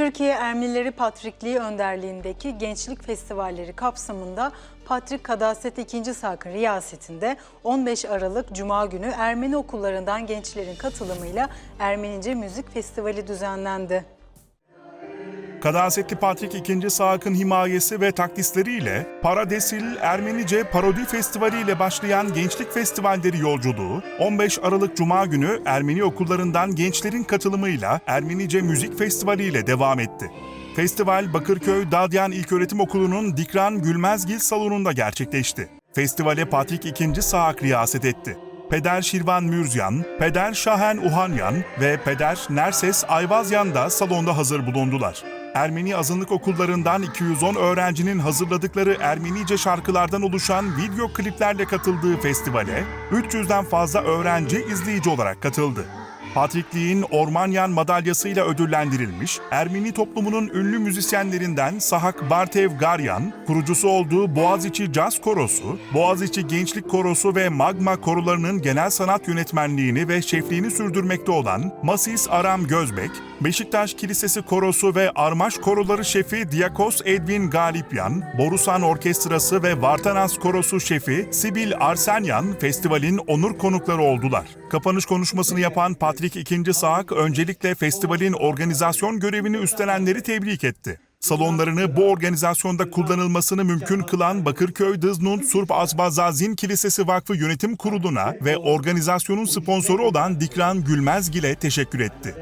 Türkiye Ermenileri Patrikliği önderliğindeki Gençlik Festivalleri kapsamında Patrik Kadaset II. Sakın riyasetinde 15 Aralık Cuma günü Ermeni okullarından gençlerin katılımıyla Ermenice Müzik Festivali düzenlendi. Kadasetli Patrik II. Saak'ın himayesi ve takdisleriyle Paradesil Ermenice Parodi Festivali ile başlayan Gençlik Festivalleri yolculuğu 15 Aralık Cuma günü Ermeni okullarından gençlerin katılımıyla Ermenice Müzik Festivali ile devam etti. Festival Bakırköy Dadyan İlköğretim Okulu'nun Dikran Gülmezgil salonunda gerçekleşti. Festivale Patrik II. Saak riyaset etti. Peder Şirvan Mürzyan, Peder Şahen Uhanyan ve Peder Nerses Ayvazyan da salonda hazır bulundular. Ermeni azınlık okullarından 210 öğrencinin hazırladıkları Ermenice şarkılardan oluşan video kliplerle katıldığı festivale 300'den fazla öğrenci izleyici olarak katıldı. Patrikliğin Ormanyan madalyasıyla ödüllendirilmiş, Ermeni toplumunun ünlü müzisyenlerinden Sahak Bartev Garyan, kurucusu olduğu Boğaziçi Caz Korosu, Boğaziçi Gençlik Korosu ve Magma Korolarının genel sanat yönetmenliğini ve şefliğini sürdürmekte olan Masis Aram Gözbek, Beşiktaş Kilisesi Korosu ve Armaş Koroları şefi Diakos Edwin Galipyan, Borusan Orkestrası ve Vartanas Korosu şefi Sibil Arsenyan festivalin onur konukları oldular. Kapanış konuşmasını yapan Patrik II. Saak öncelikle festivalin organizasyon görevini üstlenenleri tebrik etti. Salonlarını bu organizasyonda kullanılmasını mümkün kılan Bakırköy Dıznun Surp Azbazazin Kilisesi Vakfı Yönetim Kurulu'na ve organizasyonun sponsoru olan Dikran Gülmezgil'e teşekkür etti.